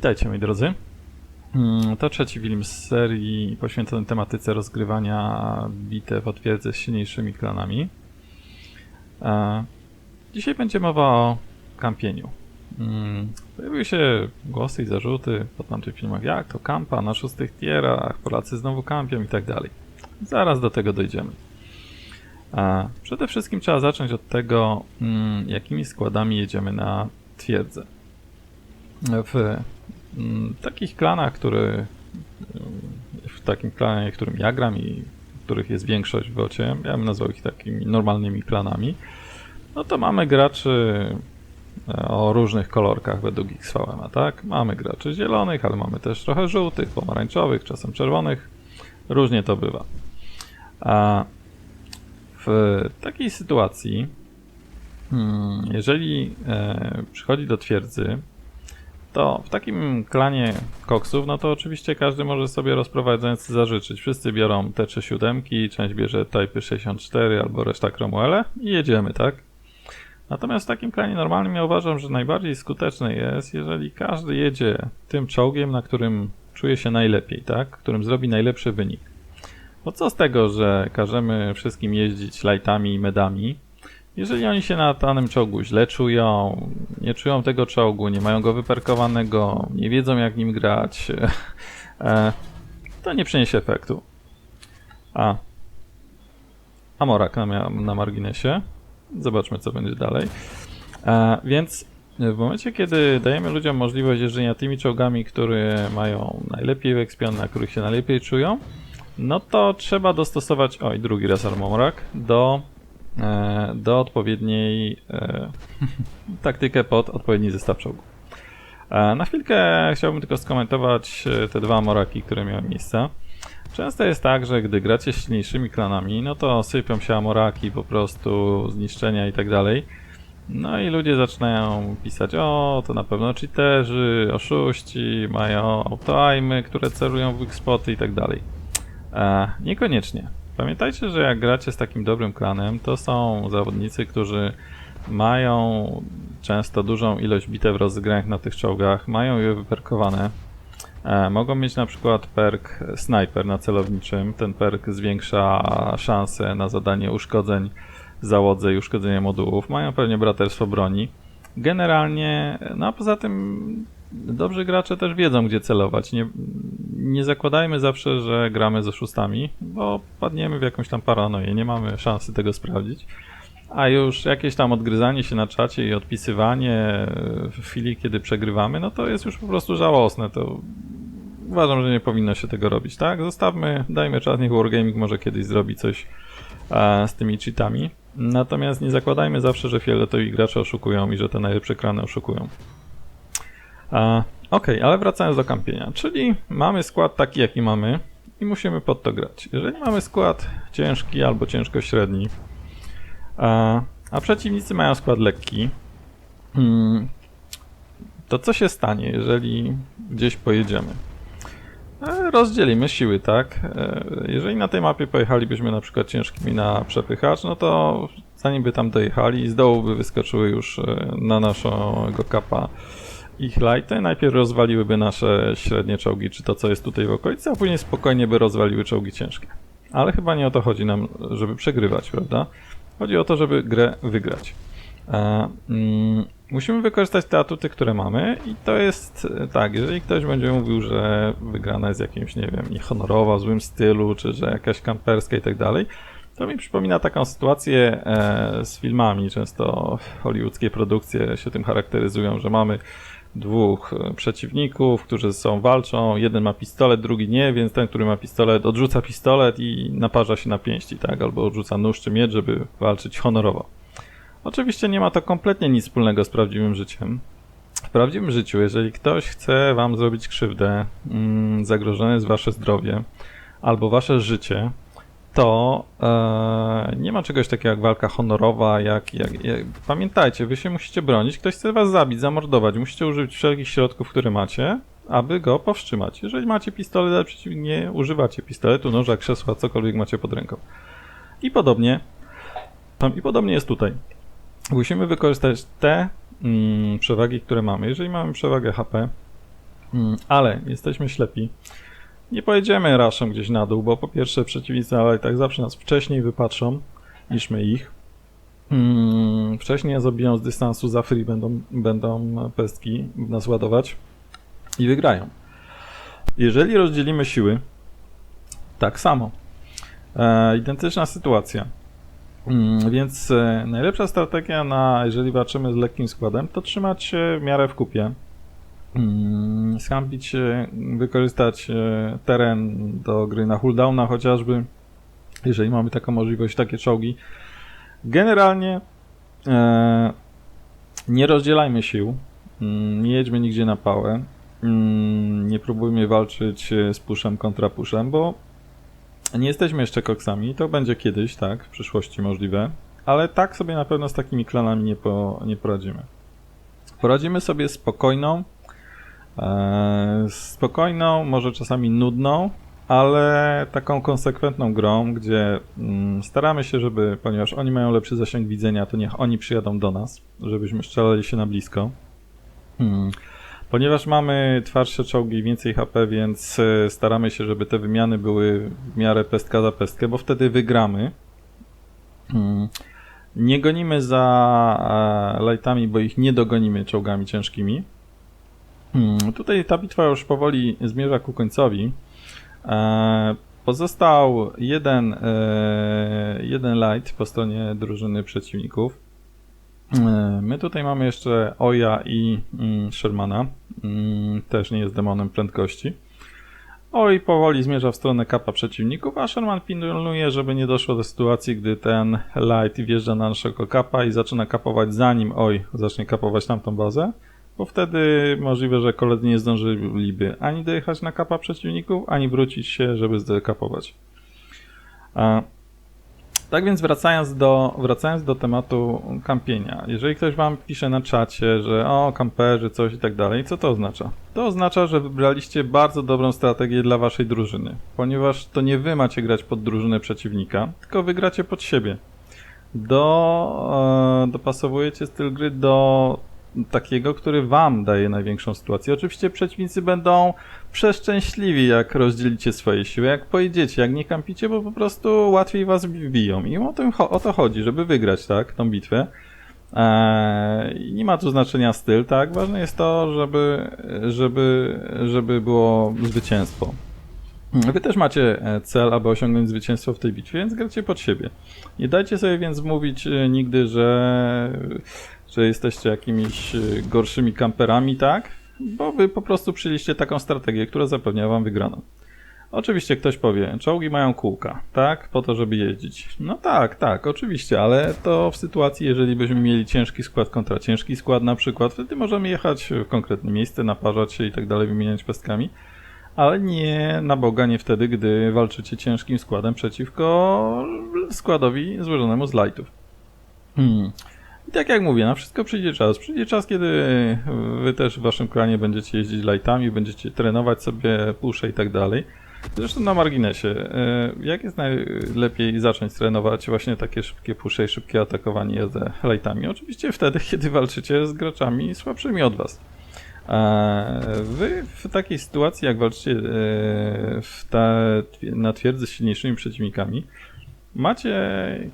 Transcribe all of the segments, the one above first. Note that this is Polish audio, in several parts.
Witajcie moi drodzy. Mm, To trzeci film z serii poświęcony tematyce rozgrywania bitew o twierdzę z silniejszymi klanami. E, Dzisiaj będzie mowa o kampieniu. Mm, Pojawiły się głosy i zarzuty po tamtych filmach, jak to kampa na szóstych tierach, Polacy znowu kampią i tak dalej. Zaraz do tego dojdziemy. A przede wszystkim trzeba zacząć od tego, mm, jakimi składami jedziemy na twierdzę. W mm, takich klanach, który, w takim klanie, w którym ja gram i których jest większość w bocie, ja bym nazwał ich takimi normalnymi klanami, no to mamy graczy e, o różnych kolorkach według XVM, tak? Mamy graczy zielonych, ale mamy też trochę żółtych, pomarańczowych, czasem czerwonych. Różnie to bywa. A w takiej sytuacji, hmm, jeżeli e, przychodzi do twierdzy, to w takim klanie koksów, no to oczywiście każdy może sobie rozprowadzający zażyczyć. Wszyscy biorą te trzy siódemki, część bierze Type 64 albo reszta Cromwelle i jedziemy, tak? Natomiast w takim klanie normalnym ja uważam, że najbardziej skuteczne jest, jeżeli każdy jedzie tym czołgiem, na którym czuje się najlepiej, tak? Którym zrobi najlepszy wynik. Bo co z tego, że każemy wszystkim jeździć lightami i medami, jeżeli oni się na danym czołgu źle czują, nie czują tego czołgu, nie mają go wyperkowanego, nie wiedzą jak nim grać, e, to nie przyniesie efektu. A. Amorak na, na marginesie. Zobaczmy co będzie dalej. E, więc w momencie, kiedy dajemy ludziom możliwość jeżdżenia tymi czołgami, które mają najlepiej wyekspione, na których się najlepiej czują, no to trzeba dostosować, oj, drugi raz Armorak, do, do odpowiedniej e, taktykę pod odpowiedni zestaw czołgów. E, na chwilkę chciałbym tylko skomentować e, te dwa Amoraki, które miały miejsce. Często jest tak, że gdy gracie silniejszymi klanami, no to sypią się Amoraki, po prostu zniszczenia i tak dalej. No i ludzie zaczynają pisać, o, to na pewno cheaterzy, oszuści, mają autoajmy, które celują w ich spoty i tak dalej. E, niekoniecznie. Pamiętajcie, że jak gracie z takim dobrym klanem, to są zawodnicy, którzy mają często dużą ilość bitew rozegranych na tych czołgach, mają je wyperkowane. E, mogą mieć na przykład perk sniper na celowniczym. Ten perk zwiększa szanse na zadanie uszkodzeń załodze i uszkodzenie modułów. Mają pewnie braterstwo broni. Generalnie, no a poza tym dobrzy gracze też wiedzą, gdzie celować. Nie, nie zakładajmy zawsze, że gramy ze szóstami, bo padniemy w jakąś tam paranoję. Nie mamy szansy tego sprawdzić. A już jakieś tam odgryzanie się na czacie i odpisywanie w chwili, kiedy przegrywamy, no to jest już po prostu żałosne. To uważam, że nie powinno się tego robić, tak? Zostawmy, dajmy czas, niech Wargaming może kiedyś zrobi coś e, z tymi cheatami. Natomiast nie zakładajmy zawsze, że fioletowi gracze oszukują i że te najlepsze krany oszukują. Okej, ale wracając do kampienia, czyli mamy skład taki, jaki mamy i musimy pod to grać. Jeżeli mamy skład ciężki albo ciężko średni, a, a przeciwnicy mają skład lekki. Hmm, to co się stanie, jeżeli gdzieś pojedziemy? Rozdzielimy siły, tak? E, Jeżeli na tej mapie pojechalibyśmy na przykład ciężkimi na przepychacz, no to zanim by tam dojechali, z dołu by wyskoczyły już e, na naszego kapa ich lighty. Najpierw rozwaliłyby nasze średnie czołgi, czy to co jest tutaj w okolicy, a później spokojnie by rozwaliły czołgi ciężkie. Ale chyba nie o to chodzi nam, żeby przegrywać, prawda? Chodzi o to, żeby grę wygrać. E, mm, musimy wykorzystać te atuty, które mamy i to jest e, tak, jeżeli ktoś będzie mówił, że wygrana jest jakimś, nie wiem, niehonorowa, złym stylu, czy że jakaś kamperska i tak dalej, to mi przypomina taką sytuację e, z filmami. Często hollywoodzkie produkcje się tym charakteryzują, że mamy dwóch e, przeciwników, którzy ze sobą walczą. Jeden ma pistolet, drugi nie, więc ten, który ma pistolet, odrzuca pistolet i naparza się na pięści, tak? Albo odrzuca nóż czy miecz, żeby walczyć honorowo. Oczywiście nie ma to kompletnie nic wspólnego z prawdziwym życiem. W prawdziwym życiu, jeżeli ktoś chce wam zrobić krzywdę, mm, zagrożone jest wasze zdrowie albo wasze życie, to e, nie ma czegoś takiego jak walka honorowa, jak, jak, jak... Pamiętajcie, wy się musicie bronić, ktoś chce was zabić, zamordować, musicie użyć wszelkich środków, które macie, aby go powstrzymać. Jeżeli macie pistolet, ale przeciwnie nie używacie pistoletu, noża, krzesła, cokolwiek macie pod ręką. I podobnie, tam, i podobnie jest tutaj. Musimy wykorzystać te mm, przewagi, które mamy. Jeżeli mamy przewagę HP, Mm, Ale jesteśmy ślepi. Nie pojedziemy raszem gdzieś na dół, bo po pierwsze przeciwnicy ale tak zawsze nas wcześniej wypatrzą niż my ich. Mm, Wcześniej zabiją z dystansu za free, będą, będą pestki nas ładować i wygrają. Jeżeli rozdzielimy siły, tak samo. E, identyczna sytuacja. Mm, Więc e, najlepsza strategia na, jeżeli walczymy z lekkim składem, to trzymać się w miarę w kupie. Mm, Skampić, e, wykorzystać e, teren do gry na cooldowna chociażby, jeżeli mamy taką możliwość, takie czołgi. Generalnie e, nie rozdzielajmy sił, mm, nie jedźmy nigdzie na pałę, mm, nie próbujmy walczyć z puszem kontra puszem, bo nie jesteśmy jeszcze koksami, to będzie kiedyś, tak, w przyszłości możliwe, ale tak sobie na pewno z takimi klanami nie, po, nie poradzimy. Poradzimy sobie spokojną, spokojną, może czasami nudną, ale taką konsekwentną grą, gdzie mm, staramy się, żeby, ponieważ oni mają lepszy zasięg widzenia, to niech oni przyjadą do nas, żebyśmy strzelali się na blisko. Hmm. Ponieważ mamy twardsze czołgi więcej HP, więc e, staramy się, żeby te wymiany były w miarę pestka za pestkę, bo wtedy wygramy. Hmm. Nie gonimy za e, lightami, bo ich nie dogonimy czołgami ciężkimi. Hmm. Tutaj ta bitwa już powoli zmierza ku końcowi. E, Pozostał jeden, e, jeden light po stronie drużyny przeciwników. E, My tutaj mamy jeszcze Oja i mm, Shermana. Mm, Też nie jest demonem prędkości. Oj powoli zmierza w stronę kapa przeciwników, a Sherman pilnuje, żeby nie doszło do sytuacji, gdy ten light wjeżdża na naszego kapa i zaczyna kapować zanim Oj zacznie kapować tamtą bazę, bo wtedy możliwe, że koledzy nie zdążyliby ani dojechać na kapa przeciwników, ani wrócić się, żeby zdekapować. Tak więc wracając do, wracając do tematu kampienia. Jeżeli ktoś wam pisze na czacie, że o, kamperzy, coś i tak dalej, co to oznacza? To oznacza, że wybraliście bardzo dobrą strategię dla waszej drużyny, ponieważ to nie wy macie grać pod drużynę przeciwnika, tylko wy gracie pod siebie. Do, e, dopasowujecie styl gry do takiego, który wam daje największą sytuację. Oczywiście przeciwnicy będą przeszczęśliwi, jak rozdzielicie swoje siły, jak pojedziecie, jak nie kampicie, bo po prostu łatwiej was wbiją. I o, tym, o to chodzi, żeby wygrać, tak, tą bitwę. Eee, nie ma tu znaczenia styl, tak? Ważne jest to, żeby, żeby, żeby było zwycięstwo. Wy też macie e, cel, aby osiągnąć zwycięstwo w tej bitwie, więc gracie pod siebie. Nie dajcie sobie więc mówić e, nigdy, że, że jesteście jakimiś e, gorszymi kamperami, tak? Bo wy po prostu przyjęliście taką strategię, która zapewnia wam wygraną. Oczywiście ktoś powie, czołgi mają kółka, tak? Po to, żeby jeździć. No tak, tak, oczywiście, ale to w sytuacji, jeżeli byśmy mieli ciężki skład kontra ciężki skład na przykład, wtedy możemy jechać w konkretne miejsce, naparzać się i tak dalej, wymieniać pestkami ale nie na Boga, nie wtedy, gdy walczycie ciężkim składem przeciwko składowi złożonemu z lightów. Hmm. I tak jak mówię, na wszystko przyjdzie czas. Przyjdzie czas, kiedy wy też w waszym klanie będziecie jeździć lightami, będziecie trenować sobie pusze i tak dalej. Zresztą na marginesie, e, jak jest najlepiej zacząć trenować właśnie takie szybkie pusze i szybkie atakowanie jazdę lightami? Oczywiście wtedy, kiedy walczycie z graczami słabszymi od was. Wy w takiej sytuacji, jak walczycie e, ta, na twierdzy z silniejszymi przeciwnikami, macie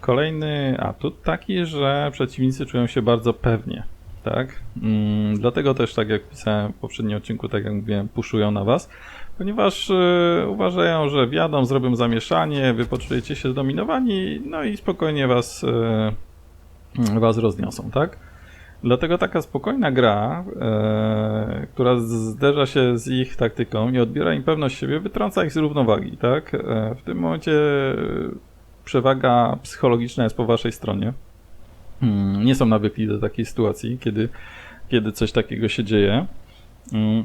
kolejny atut taki, że przeciwnicy czują się bardzo pewnie. Tak? Mm, dlatego też, tak jak pisałem w poprzednim odcinku, tak jak mówiłem, puszują na was, ponieważ y, uważają, że wjadą, zrobią zamieszanie, wy poczujecie się zdominowani, no i spokojnie was, y, was rozniosą, tak? Dlatego taka spokojna gra, e, która zderza się z ich taktyką i odbiera im pewność siebie, wytrąca ich z równowagi, tak? E, w tym momencie przewaga psychologiczna jest po waszej stronie. Hmm, nie są nawykli do takiej sytuacji, kiedy, kiedy coś takiego się dzieje. Hmm.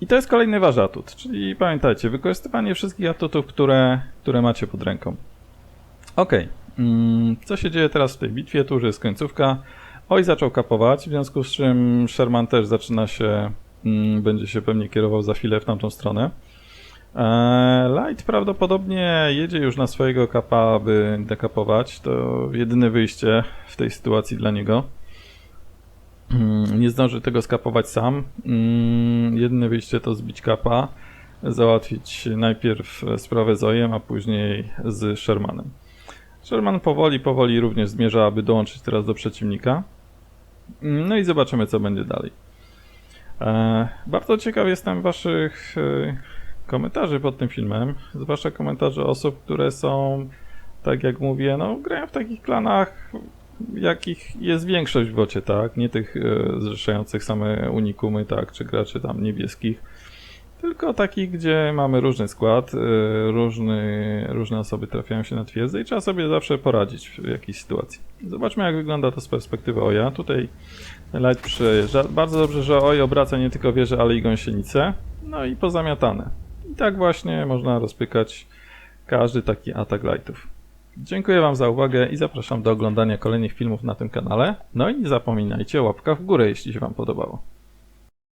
I to jest kolejny wasz atut, czyli pamiętajcie, wykorzystywanie wszystkich atutów, które, które macie pod ręką. Ok, hmm, co się dzieje teraz w tej bitwie? Tu już jest końcówka. Oj zaczął kapować, w związku z czym Sherman też zaczyna się, mm, będzie się pewnie kierował za chwilę w tamtą stronę. E, Light prawdopodobnie jedzie już na swojego kapa, aby dekapować. To jedyne wyjście w tej sytuacji dla niego. mm, nie zdąży tego skapować sam. Mm, Jedyne wyjście to zbić kapa, załatwić najpierw sprawę z Ojem, a później z Shermanem. Sherman powoli, powoli również zmierza, aby dołączyć teraz do przeciwnika. No i zobaczymy, co będzie dalej. E, bardzo ciekaw jestem Waszych e, komentarzy pod tym filmem, zwłaszcza komentarzy osób, które są, tak jak mówię, no, grają w takich klanach, jakich jest większość w bocie, tak? Nie tych e, zrzeszających same unikumy, tak? Czy graczy tam niebieskich, tylko takich, gdzie mamy różny skład, e, różny, różne osoby trafiają się na twierdzę i trzeba sobie zawsze poradzić w jakiejś sytuacji. Zobaczmy, jak wygląda to z perspektywy Oja. Tutaj Light przejeżdża. Bardzo dobrze, że Oj obraca nie tylko wieżę, ale i gąsienicę. No i pozamiatane. I tak właśnie można rozpykać każdy taki atak Lightów. Dziękuję Wam za uwagę i zapraszam do oglądania kolejnych filmów na tym kanale. No i nie zapominajcie o łapkach w górę, jeśli się Wam podobało.